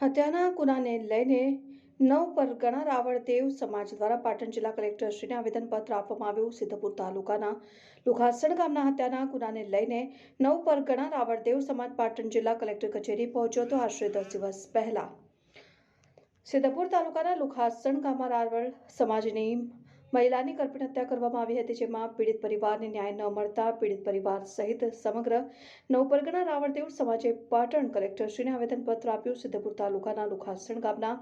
હત્યાના ગુનાને લઈને નવ પરગણા રાવળદેવ સમાજ દ્વારા પાટણ જિલ્લા કલેક્ટરશ્રીને આવેદનપત્ર આપવામાં આવ્યું. સિદ્ધપુર તાલુકાના લુખાસણ ગામના હત્યાના ગુનાને લઈને નવ પરગણા રાવળદેવ સમાજ પાટણ જિલ્લા કલેક્ટર કચેરી પહોંચ્યો હતો. આશરે દસ દિવસ પહેલા સિદ્ધપુર તાલુકાના લુખાસણ ગામમાં રાવળ સમાજની મહિલાની કલ્પિત હત્યા કરવામાં આવી હતી, જેમાં પીડિત પરિવારને ન્યાય ન મળતા પીડિત પરિવાર સહિત સમગ્ર નવપરગણા રાવણદેવ સમાજે પાટણ કલેક્ટરશ્રીને આવેદનપત્ર આપ્યું. સિદ્ધપુર તાલુકાના લુખાસણ ગામના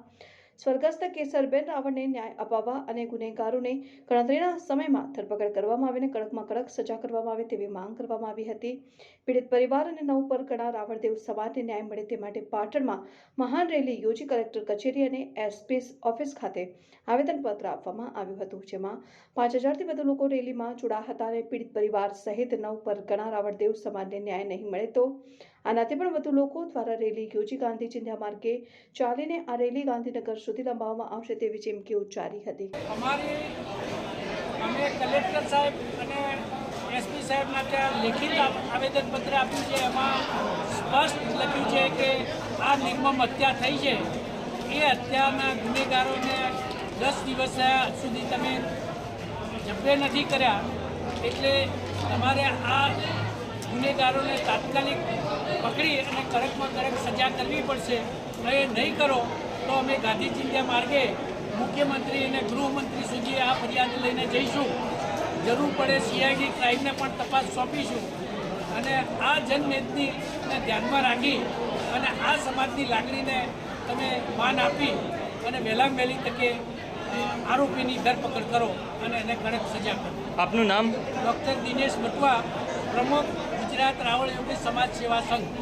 સ્વર્ગસ્થ કેસરબેન રાવણને ન્યાય અપાવવા અને ગુનેગારોને ગણતરીના સમયમાં ધરપકડ કરવામાં આવીને કડકમાં કડક સજા કરવામાં આવે તેવી માંગ કરવામાં આવી હતી. પીડિત પરિવાર અને નવ પરગણા રાવણદેવ સમાજને ન્યાય મળે તે માટે પાટણમાં મહાન રેલી યોજી કલેક્ટર કચેરી અને એસપી ઓફિસ ખાતે આવેદનપત્ર આપવામાં આવ્યું હતું, જેમાં પાંચ હજારથી વધુ લોકો રેલીમાં જોડાયા હતા અને પીડિત પરિવાર સહિત નવ પરગણા રાવણદેવ સમાજને ન્યાય નહીં મળે તો આનાથી પણ વધુ લોકો દ્વારા રેલી યોજી ગાંધી ચિંધ્યા માર્ગે ચાલીને આ રેલી ગાંધીનગર સુધી લંબાવવામાં આવશે તેવી ચીમકી ઉચ્ચારી હતી. અમારી અમે કલેક્ટર સાહેબ અને એસપી સાહેબના ત્યાં લેખિત આવેદનપત્ર આપ્યું છે. એમાં સ્પષ્ટ લખ્યું છે કે આ નિર્મમ હત્યા થઈ છે. એ હત્યાના ગુનેગારોને દસ દિવસ સુધી તમે જબ્બે નથી કર્યા. એટલે તમારે આ ગુનેગારોને તાત્કાલિક પકડી અને કડકમાં કડક સજા કરવી પડશે. જો એ નહીં કરો તો અમે ગાંધી માર્ગે મુખ્યમંત્રી અને ગૃહમંત્રી સુધી આ ફરિયાદ લઈને જઈશું. જરૂર પડે સીઆઈડી ક્રાઇમને પણ તપાસ સોંપીશું. અને આ જનમેદનીને ધ્યાનમાં રાખી અને આ સમાજની લાગણીને તમે માન આપી અને વહેલામાં વહેલી તકે આરોપીની ધરપકડ કરો અને એને કડક સજા કરો. આપનું નામ? ડૉક્ટર દિનેશ બટવા પ્રમુખ ગુજરાત રાવળ યોગી સમાજ સેવા સંઘ.